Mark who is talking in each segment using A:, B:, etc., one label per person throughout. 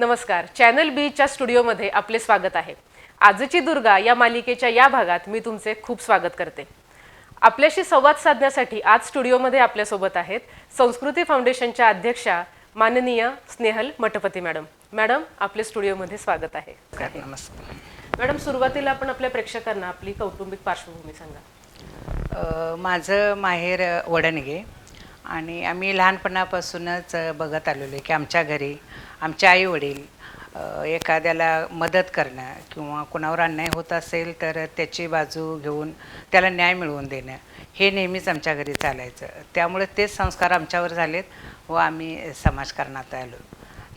A: नमस्कार. चॅनल बीच्या स्टुडिओमध्ये आपले स्वागत आहे. आजची दुर्गा या मालिकेच्या या भागात मी तुमचे खूप स्वागत करते. आपल्याशी संवाद साधण्यासाठी आज स्टुडिओमध्ये आपल्यासोबत आहेत संस्कृती फाउंडेशनच्या अध्यक्षा माननीय स्नेहल मठपती मॅडम. मॅडम आपल्या स्टुडिओमध्ये स्वागत आहे.
B: नमस्कार.
A: मॅडम सुरुवातीला आपण आपल्या प्रेक्षकांना आपली कौटुंबिक पार्श्वभूमी सांगा.
B: माझं माहेर वडणगे. आणि आम्ही लहानपणापासूनच बघत आलेलो आहे की आमच्या घरी आमचे आई वडील एखाद्याला मदत करणं किंवा कोणावर अन्याय होत असेल तर त्याची बाजू घेऊन त्याला न्याय मिळवून देणं हे नेहमीच आमच्या घरी चालायचं. त्यामुळे तेच संस्कार आमच्यावर झालेत व आम्ही समाजकारणात आलो.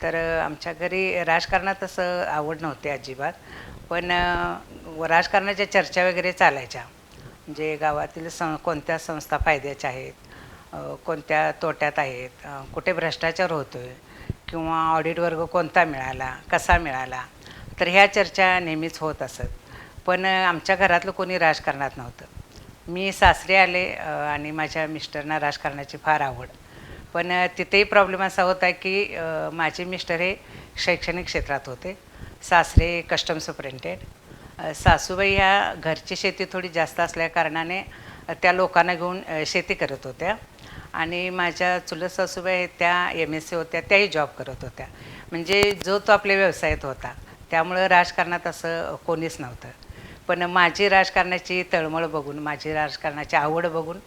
B: तर आमच्या घरी राजकारणात असं आवड नव्हती अजिबात पण राजकारणाच्या चर्चा वगैरे चालायच्या. म्हणजे गावातील सं कोणत्या संस्था फायद्याच्या आहेत कोणत्या तोट्यात आहेत? कुठे भ्रष्टाचार होतो आहे किंवा ऑडिट वर्ग कोणता मिळाला? कसा मिळाला? तर ह्या चर्चा नेहमीच होत असत. पण आमच्या घरातलं कोणी राजकारणात नव्हतं. मी सासरे आले आणि माझ्या मिस्टरना राजकारणाची फार आवड. पण तिथेही प्रॉब्लेम असा होता की माझे मिस्टर हे शैक्षणिक क्षेत्रात होते. सासरे कस्टम सुपरिंटेंड सासूबाई ह्या घरची शेती थोडी जास्त असल्या कारणाने त्या लोकांना घेऊन शेती करत होत्या. आणि माझ्या चुलत सासूबाई आहेत त्या एम एस सी होत्या त्याही जॉब करत होत्या. म्हणजे जो तो आपल्या व्यवसायात होता. त्यामुळं राजकारणात असं कोणीच नव्हतं. पण माझी राजकारणाची तळमळ बघून माझी राजकारणाची आवड बघून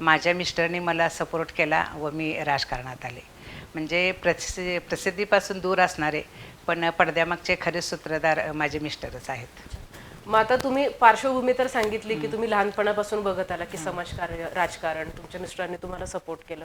B: माझ्या मिस्टरनी मला सपोर्ट केला व मी राजकारणात आले. म्हणजे प्रसि प्रसिद्धीपासून दूर असणारे पण पडद्यामागचे खरे सूत्रधार माझे मिस्टरच आहेत.
A: मग आता तुम्ही पार्श्वभूमी तर सांगितली की तुम्ही लहानपणापासून बघत आला की समाजकार्य राजकारण तुमच्या मिस्टरांनी तुम्हाला सपोर्ट केलं.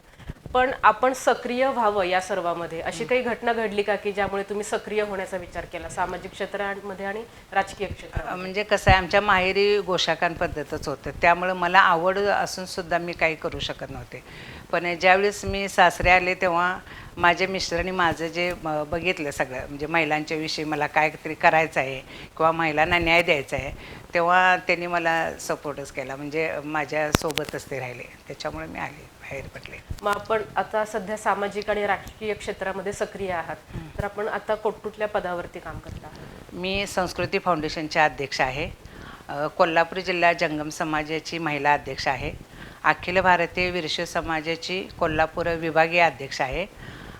A: पण आपण सक्रिय व्हावं या सर्वामध्ये. अशी काही घटना घडली का की ज्यामुळे तुम्ही सक्रिय होण्याचा विचार केला? सामाजिक क्षेत्रामध्ये आणि राजकीय क्षेत्रात
B: म्हणजे कसं आहे आमच्या माहेरी गोशाकान पद्धतच होतं. त्यामुळं मला आवड असून सुद्धा मी काही करू शकत नव्हते. पण ज्यावेळेस मी सासरे आले तेव्हा माझ्या मिस्टरांनी माझं जे बघितलं सगळं म्हणजे महिलांच्या विषयी मला काहीतरी करायचं आहे किंवा महिलांना न्याय द्यायचा आहे तेव्हा त्यांनी मला सपोर्टच केला. म्हणजे माझ्यासोबतच ते राहिले. त्याच्यामुळे मी आले बाहेर पडले.
A: मग आपण आता सध्या सामाजिक आणि राजकीय क्षेत्रामध्ये सक्रिय आहात. तर आपण आता कुठल्या पदावरती काम करता?
B: मी संस्कृती फाउंडेशनचे अध्यक्ष आहे. कोल्हापूर जिल्हा जंगम समाजाची महिला अध्यक्ष आहे. अखिल भारतीय विरशू समाजाची कोल्हापूर विभागीय अध्यक्ष आहे.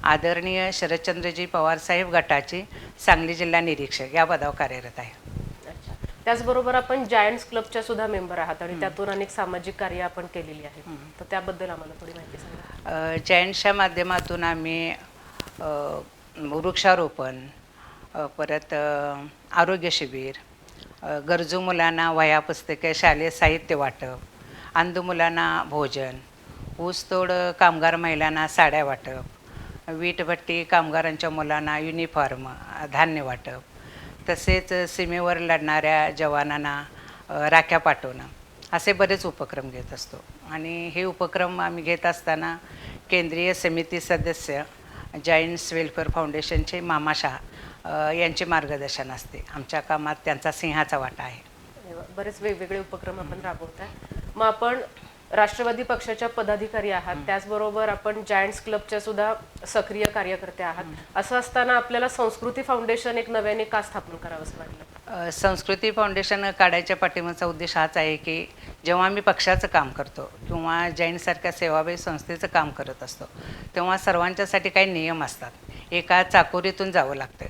B: आदरणीय शरदचंद्रजी पवारसाहेब गटाची सांगली जिल्हा निरीक्षक या पदावर कार्यरत आहे.
A: त्याचबरोबर आपण जायंट्स क्लबच्या सुद्धा मेंबर आहात आणि त्यातून अनेक सामाजिक कार्य आपण केलेली आहेत. तर त्याबद्दल आम्हाला थोडी माहिती सांगा.
B: जैनच्या माध्यमातून आम्ही वृक्षारोपण परत आरोग्य शिबिर गरजू मुलांना वह्या पुस्तके शालेय साहित्य वाटप अंध मुलांना भोजन ऊसतोड कामगार महिलांना साड्या वाटप वीटभट्टी कामगारांच्या मुलांना युनिफॉर्म धान्य वाटप तसेच सीमेवर लढणाऱ्या जवानांना राख्या पाठवणं असे बरेच उपक्रम घेत असतो. आणि हे उपक्रम आम्ही घेत असताना केंद्रीय समिती सदस्य जायंट्स वेलफेअर फाउंडेशनचे मामाशाह यांचे मार्गदर्शन असते. आमच्या कामात त्यांचा सिंहाचा वाटा आहे.
A: बरेच वेगवेगळे उपक्रम आपण राबवताय. मग आपण राष्ट्रवादी पक्षाच्या पदाधिकारी आहात. त्याचबरोबर आपण जायंट्स क्लबच्या सुद्धा सक्रिय कार्यकर्ते आहात. असं असताना आपल्याला संस्कृती फाउंडेशन एक नव्याने का स्थापन करावंसं वाटलं?
B: संस्कृती फाउंडेशन काढायच्या पाठीमागचा उद्देश हाच आहे की जेव्हा आम्ही पक्षाचं काम करतो किंवा जैनसारख्या सेवाभावी संस्थेचं काम करत असतो तेव्हा सर्वांच्यासाठी काही नियम असतात. एका चाकोरीतून जावं लागतं.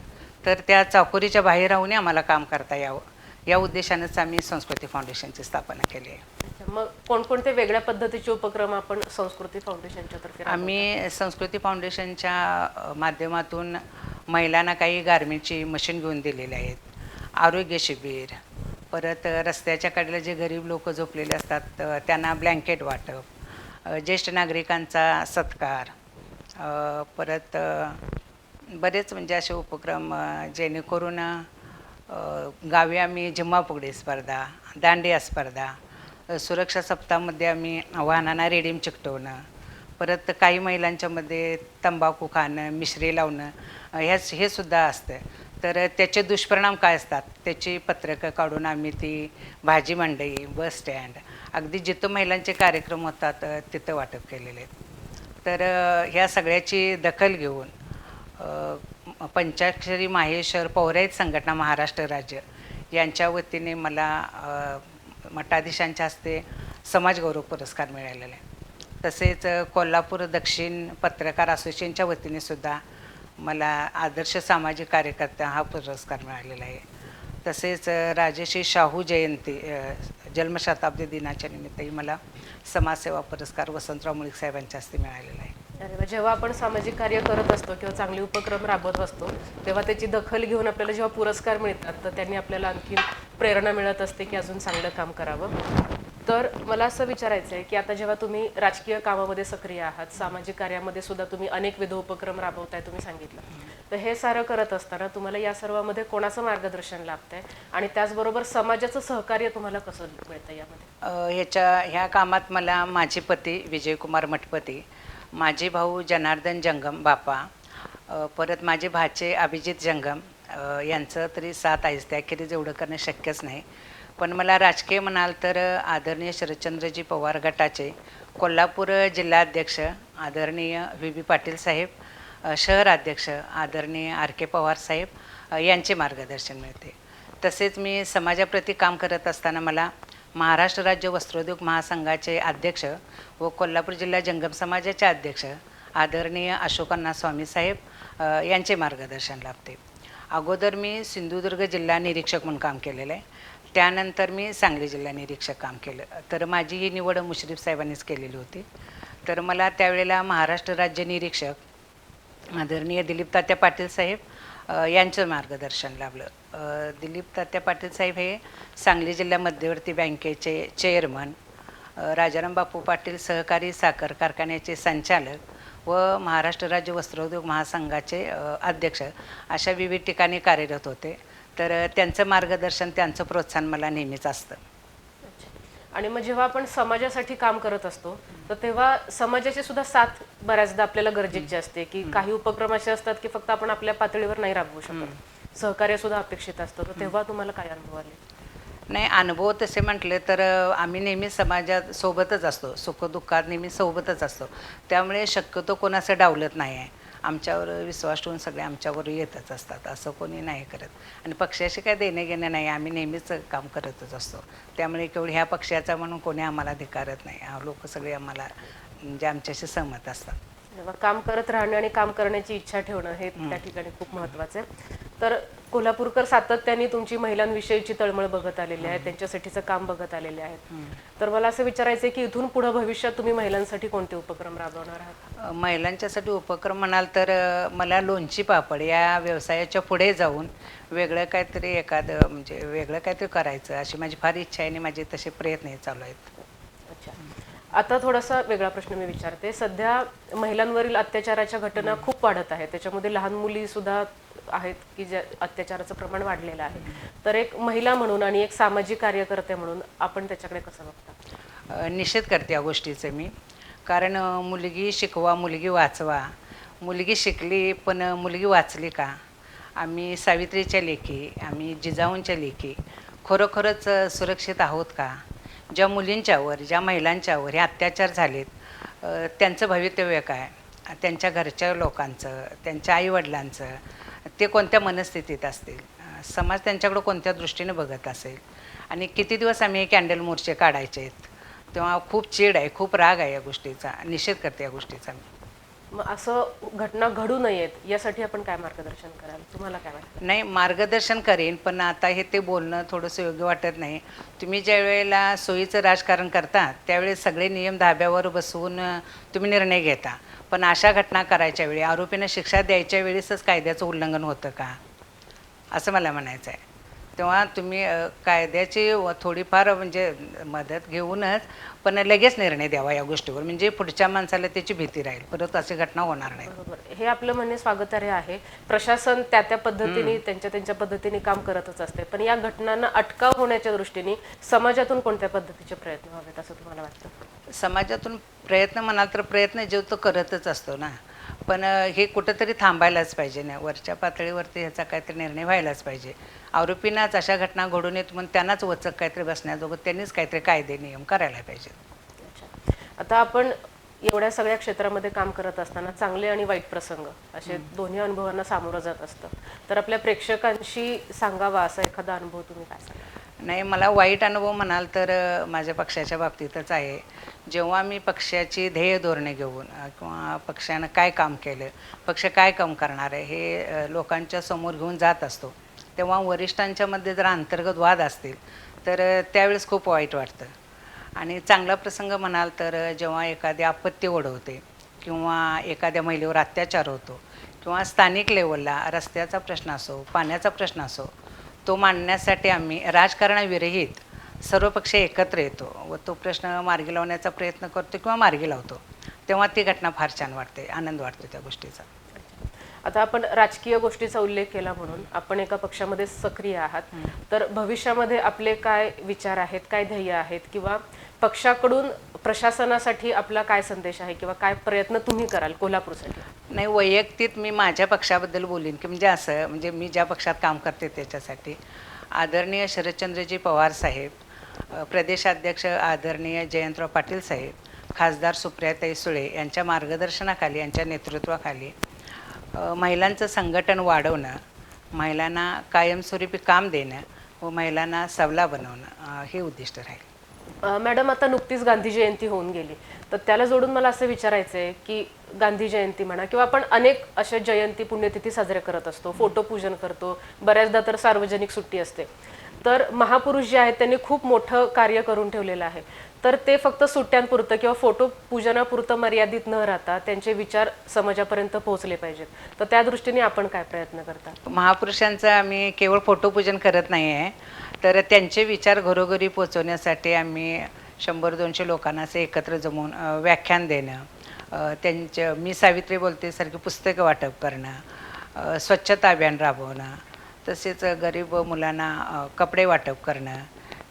B: तर त्या चाकोरीच्या बाहेर राहूनही आम्हाला काम करता यावं. या उद्देशानंच आम्ही संस्कृती फाउंडेशनची स्थापना केली आहे.
A: मग कोणकोणते वेगळ्या पद्धतीचे उपक्रम आपण संस्कृती फाउंडेशनच्या तर्फे
B: आम्ही संस्कृती फाउंडेशनच्या माध्यमातून महिलांना काही गारमेंटची मशीन घेऊन दिलेले आहेत. आरोग्य शिबिर परत रस्त्याच्या कडेला जे गरीब लोक झोपलेले असतात त्यांना ब्लँकेट वाटप ज्येष्ठ नागरिकांचा सत्कार परत बरेच म्हणजे असे उपक्रम जेणेकरून गावी आम्ही जिम्मा फुगडी स्पर्धा दांडिया स्पर्धा सुरक्षा सप्ताहामध्ये आम्ही वाहनांना रेडीम चिकटवणं परत काही महिलांच्यामध्ये तंबाखू खाणं मिश्री लावणं ह्याच हे सुद्धा असतं तर त्याचे दुष्परिणाम काय असतात? त्याची पत्रकं काढून आम्ही ती भाजी मंडई बस स्टँड अगदी जिथं महिलांचे कार्यक्रम होतात तिथं वाटप केलेले आहेत. तर ह्या सगळ्याची दखल घेऊन पंचाक्षरी माहेश्वर पौराहित संघटना महाराष्ट्र राज्य यांच्या वतीने मला मठाधीशांच्या हस्ते समाजगौरव पुरस्कार मिळालेला. आहे तसेच कोल्हापूर दक्षिण पत्रकार असोसिएशनच्या वतीने सुद्धा मला आदर्श सामाजिक कार्यकर्ता हा पुरस्कार मिळालेला आहे. तसेच राजेश्री शाहू जयंती जन्मशताब्दी दिनाच्या निमित्तही मला समाजसेवा पुरस्कार वसंतराव मुळीक साहेबांच्या हस्ते मिळालेला आहे.
A: जेव्हा आपण सामाजिक कार्य करत असतो किंवा चांगले उपक्रम राबवत असतो तेव्हा त्याची दखल घेऊन आपल्याला जेव्हा पुरस्कार मिळतात तर त्यांनी आपल्याला आणखी प्रेरणा मिळत असते की अजून चांगलं काम करावं. तर मला असं विचारायचं आहे की आता जेव्हा तुम्ही राजकीय कामामध्ये सक्रिय आहात सामाजिक कार्यामध्ये सुद्धा तुम्ही अनेक विध उपक्रम राबवताय तुम्ही सांगितलं. तर हे सारं करत असताना तुम्हाला या सर्वामध्ये कोणाचं मार्गदर्शन लाभतंय? आणि त्याचबरोबर समाजाचं सहकार्य तुम्हाला कसं मिळतं यामध्ये?
B: ह्याच्या ह्या कामात मला माझे पती विजयकुमार मठपती माझे भाऊ जनार्दन जंगम बापा परत माझे भाचे अभिजित जंगम यांचं तरी साथ आहेच त्याखेरीज एवढं करणं शक्यच नाही. पण मला राजकीय म्हणाल तर आदरणीय शरदचंद्रजी पवार गटाचे कोल्हापूर जिल्हाध्यक्ष आदरणीय व्ही बी पाटील साहेब शहर अध्यक्ष आदरणीय आर के पवार साहेब यांचे मार्गदर्शन मिळते. तसेच मी समाजाप्रती काम करत असताना मला महाराष्ट्र राज्य वस्त्रोद्योग महासंघाचे अध्यक्ष व कोल्हापूर जिल्हा जंगम समाजाचे अध्यक्ष आदरणीय अशोकांना स्वामी साहेब यांचे मार्गदर्शन लाभते. अगोदर मी सिंधुदुर्ग जिल्हा निरीक्षक म्हणून काम केलेलं आहे. त्यानंतर मी सांगली जिल्हा निरीक्षक काम केलं. तर माझी ही निवड मुश्रीफ साहेबांनीच केलेली होती. तर मला त्यावेळेला महाराष्ट्र राज्य निरीक्षक आदरणीय दिलीप तात्या पाटील साहेब यांचं मार्गदर्शन लाभलं. दिलीप तात्या पाटील साहेब हे सांगली जिल्हा मध्यवर्ती बँकेचे चेअरमन राजाराम बापू पाटील सहकारी साखर कारखान्याचे संचालक व महाराष्ट्र राज्य वस्त्रोद्योग महासंघाचे अध्यक्ष अशा विविध ठिकाणी कार्यरत होते. तर त्यांचं मार्गदर्शन त्यांचं प्रोत्साहन मला नेहमीच असतं.
A: आणि मग जेव्हा आपण समाजासाठी काम करत असतो तर तेव्हा समाजाची सुद्धा साथ बऱ्याचदा आपल्याला गरजेची असते की काही उपक्रम असे असतात की फक्त आपण आपल्या पातळीवर नाही राबवू शकत. सहकार्य सुद्धा अपेक्षित असतं. तर तेव्हा तुम्हाला काय अनुभव आले?
B: नाही अनुभव तसे म्हटले तर आम्ही नेहमी समाजात सोबतच असतो. सुखदुःखात नेहमी सोबतच असतो. त्यामुळे शक्यतो कोणाचं डावलत नाही आहे. आमच्यावर विश्वास ठेवून सगळे आमच्यावर येतच असतात. असं कोणी नाही करत. आणि पक्षाशी काय देणे घेणं नाही. आम्ही नेहमीच काम करतच असतो. त्यामुळे केवळ ह्या पक्षाचा म्हणून कोणी आम्हाला धिकारत नाही. लोक सगळे आम्हाला म्हणजे आमच्याशी सहमत असतात.
A: तेव्हा काम करत राहणं आणि काम करण्याची इच्छा ठेवणं हे त्या ठिकाणी खूप महत्वाचं आहे. तर कोल्हापूरकर सातत्याने तुमची महिलांविषयीची तळमळ बघत आलेली आहे त्यांच्यासाठीचं काम बघत आलेले आहेत. तर मला असं विचारायचं आहे की इथून पुढे भविष्यात तुम्ही महिलांसाठी कोणते उपक्रम राबवणार आहात?
B: महिलांच्यासाठी उपक्रम म्हणाल तर मला लोणची पापड या व्यवसायाच्या पुढे जाऊन वेगळं काहीतरी एखादं म्हणजे वेगळं काहीतरी करायचं अशी माझी फार इच्छा आहे आणि माझे तसे प्रयत्न चालू आहेत.
A: अच्छा. आता थोडासा वेगळा प्रश्न मी विचारते. सध्या महिलांवरील अत्याचाराच्या घटना खूप वाढत आहेत. त्याच्यामध्ये लहान मुली सुद्धा आहेत की ज्या अत्याचाराचं प्रमाण वाढलेलं आहे. तर एक महिला म्हणून आणि एक सामाजिक कार्यकर्ते म्हणून आपण त्याच्याकडे कसं बघता?
B: निषेध करते या गोष्टीचं मी. कारण मुलगी शिकवा मुलगी वाचवा. मुलगी शिकली पण मुलगी वाचली का? आम्ही सावित्रीच्या लेखी आम्ही जिजाऊंच्या लेखी. खरोखरच सुरक्षित आहोत का? ज्या मुलींच्यावर ज्या महिलांच्यावर हे अत्याचार झालेत त्यांचं भवितव्य काय? त्यांच्या घरच्या लोकांचं त्यांच्या आईवडिलांचं ते कोणत्या मनस्थितीत असतील? समाज त्यांच्याकडं कोणत्या दृष्टीने बघत असेल? आणि किती दिवस आम्ही हे कॅन्डल मोर्चे काढायचे आहेत? तेव्हा खूप चीड आहे खूप राग आहे या गोष्टीचा निषेध करते या गोष्टीचा मी.
A: मग असं घटना घडू नयेत यासाठी आपण काय मार्गदर्शन कराल? तुम्हाला काय वाटतं?
B: नाही मार्गदर्शन करेन पण आता हे ते बोलणं थोडंसं योग्य वाटत नाही. तुम्ही ज्या वेळेला सोयीचं राजकारण करता त्यावेळेस सगळे नियम धाब्यावर बसवून तुम्ही निर्णय घेता. पण अशा घटना करायच्या वेळी आरोपींना शिक्षा द्यायच्या वेळेसच कायद्याचं उल्लंघन होतं का? असं मला म्हणायचं आहे तेव्हा तुम्ही कायद्याची थोडीफार म्हणजे मदत घेऊनच पण लगेच निर्णय द्यावा या गोष्टीवर. म्हणजे पुढच्या माणसाला त्याची भीती राहील. परत अशी घटना होणार नाही.
A: बरोबर. हे आपलं म्हणणे स्वागतार्ह आहे. प्रशासन त्या त्या पद्धतीने त्यांच्या त्यांच्या पद्धतीने काम करतच असते. पण या घटनांना अटकाव होण्याच्या दृष्टीने समाजातून कोणत्या पद्धतीचे प्रयत्न व्हावेत असं तुम्हाला वाटतं?
B: समाजातून प्रयत्न म्हणाल तर प्रयत्न जीव तो करतच असतो ना. पण हे कुठंतरी थांबायलाच पाहिजे ना. वरच्या पातळीवरती ह्याचा काहीतरी निर्णय व्हायलाच पाहिजे. आरोपींनाच अशा घटना घडून येत म्हणून त्यांनाच वचक काहीतरी बसण्याजोगत त्यांनीच काहीतरी कायदे नियम करायला पाहिजे
A: अच्छा आता आपण एवढ्या सगळ्या क्षेत्रामध्ये काम करत असताना चांगले आणि वाईट प्रसंग असे दोन्ही अनुभवांना सामोरं जात असतं. तर आपल्या प्रेक्षकांशी सांगावा असा एखादा अनुभव तुम्ही काय सांगा
B: नाही मला वाईट अनुभव म्हणाल तर माझ्या पक्षाच्या बाबतीतच आहे. जेव्हा मी पक्षाची ध्येय धोरणे घेऊन किंवा पक्षानं काय काम केलं पक्ष काय काम करणार आहे हे लोकांच्या समोर घेऊन जात असतो. तेव्हा वरिष्ठांच्या मध्ये जर अंतर्गत वाद असतील तर त्यावेळेस खूप वाईट वाटतं. आणि चांगला प्रसंग म्हणाल तर जेव्हा एखादी आपत्ती ओढवते किंवा एखाद्या महिलेवर अत्याचार होतो किंवा स्थानिक लेवलला रस्त्याचा प्रश्न असो पाण्याचा प्रश्न असो तो मांडण्यासाठी आम्ही राजकारणाविरहित सर्व पक्ष एकत्र येतो व तो प्रश्न मार्गी लावण्याचा प्रयत्न करतो किंवा मार्गी लावतो. तेव्हा ती घटना फार छान वाटते आनंद वाटतो त्या गोष्टीचा.
A: आता आपण राजकीय गोष्टीचा उल्लेख केला म्हणून आपण एका पक्षामध्ये सक्रिय आहात. तर भविष्यामध्ये आपले काय विचार आहेत काय ध्येय आहेत किंवा पक्षाकडून प्रशासनासाठी आपला काय संदेश आहे किंवा काय प्रयत्न तुम्ही कराल कोल्हापूरसाठी?
B: नाही वैयक्तिक मी माझ्या पक्षाबद्दल बोलीन की म्हणजे असं म्हणजे मी ज्या पक्षात काम करते त्याच्यासाठी. आदरणीय शरदचंद्रजी पवार साहेब प्रदेशाध्यक्ष आदरणीय जयंतराव पाटील साहेब खासदार सुप्रियाताई सुळे यांच्या मार्गदर्शनाखाली यांच्या नेतृत्वाखाली महिलांचं संघटन वाढवणं महिलांना कायमस्वरूपी काम देणं व महिलांना सवला बनवणं हे उद्दिष्ट राहील.
A: मॅडम आता नुकतीच गांधी जयंती होऊन गेली. तर त्याला जोडून मला असं विचारायचं आहे की गांधी जयंती म्हणा किंवा आपण अनेक अशा जयंती पुण्यतिथी साजरे करत असतो फोटो पूजन करतो बऱ्याचदा तर सार्वजनिक सुट्टी असते. तर महापुरुष जे आहेत त्यांनी खूप मोठं कार्य करून ठेवलेलं आहे. तर ते फक्त सुट्ट्यांपुरतं किंवा फोटो पूजनापुरतं मर्यादित न राहता त्यांचे विचार समाजापर्यंत पोहोचले पाहिजेत. तर त्या दृष्टीने आपण काय प्रयत्न करता?
B: महापुरुषांचं आम्ही केवळ फोटो पूजन करत नाही आहे तर त्यांचे विचार घरोघरी पोचवण्यासाठी आम्ही शंभर दोनशे लोकांना असे एकत्र जमवून व्याख्यान देणं त्यांच्या मी सावित्री बोलते सारखी पुस्तकं वाटप करणं स्वच्छता अभियान राबवणं तसेच गरीब मुलांना कपडे वाटप करणं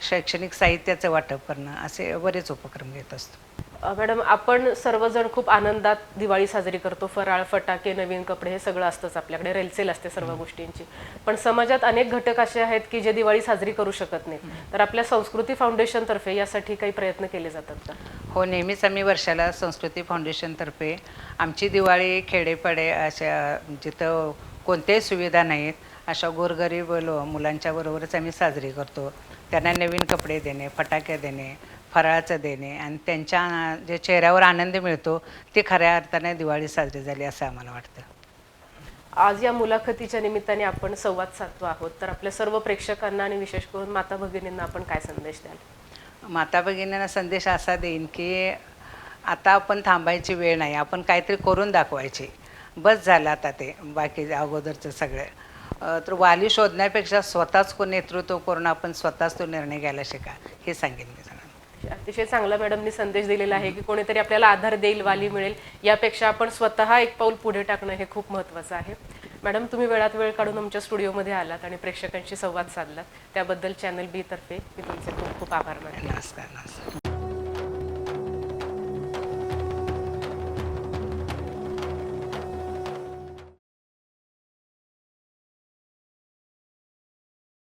B: शैक्षणिक साहित्याचं वाटप करणं असे बरेच उपक्रम घेत असतो.
A: मॅडम आपण सर्वजण खूप आनंदात दिवाळी साजरी करतो. फराळ फटाके नवीन कपडे हे सगळं असतंच आपल्याकडे. रेलसेल असते सर्व गोष्टींची. पण समाजात अनेक घटक असे आहेत की जे दिवाळी साजरी करू शकत नाहीत. तर आपल्या संस्कृती फाउंडेशन तर्फे यासाठी काही प्रयत्न केले जातात का?
B: हो नेहमीच आम्ही वर्षाला संस्कृती फाउंडेशनतर्फे आमची दिवाळी खेडेपाडे अशा जिथं कोणत्याही सुविधा नाहीत अशा गोरगरीब लो मुलांच्या बरोबरच आम्ही साजरी करतो. त्यांना नवीन कपडे देणे फटाके देणे फराळाचं देणे आणि त्यांच्या जे चेहऱ्यावर आनंद मिळतो ते खऱ्या अर्थाने दिवाळी साजरी झाली असं आम्हाला वाटतं.
A: आज या मुलाखतीच्या निमित्ताने आपण संवाद साधतो आहोत. तर आपल्या सर्व प्रेक्षकांना आणि विशेष करून माता भगिनींना आपण काय संदेश द्याल?
B: माता भगिनींना संदेश असा देईन की आता आपण थांबायची वेळ नाही आपण काहीतरी करून दाखवायची. बस झालं आता ते बाकी अगोदरचं सगळं. तर वाली शोधण्यापेक्षा स्वतःच को नेतृत्व करून आपण स्वतःच तो निर्णय घ्यायला शिका हे सांगेन मी
A: अतिशय चांगला मॅडमनी संदेश दिलेला आहे की कोणीतरी आपल्याला आधार देईल वाली मिळेल यापेक्षा आपण स्वतः एक पाऊल पुढे टाकणं हे खूप महत्त्वाचं आहे. मॅडम तुम्ही वेळात वेळ काढून आमच्या स्टुडिओमध्ये आलात आणि प्रेक्षकांशी संवाद साधलात. त्याबद्दल चॅनल बी तर्फे मी तुमचे खूप खूप आभार मानले
B: नमस्कार नमस्कार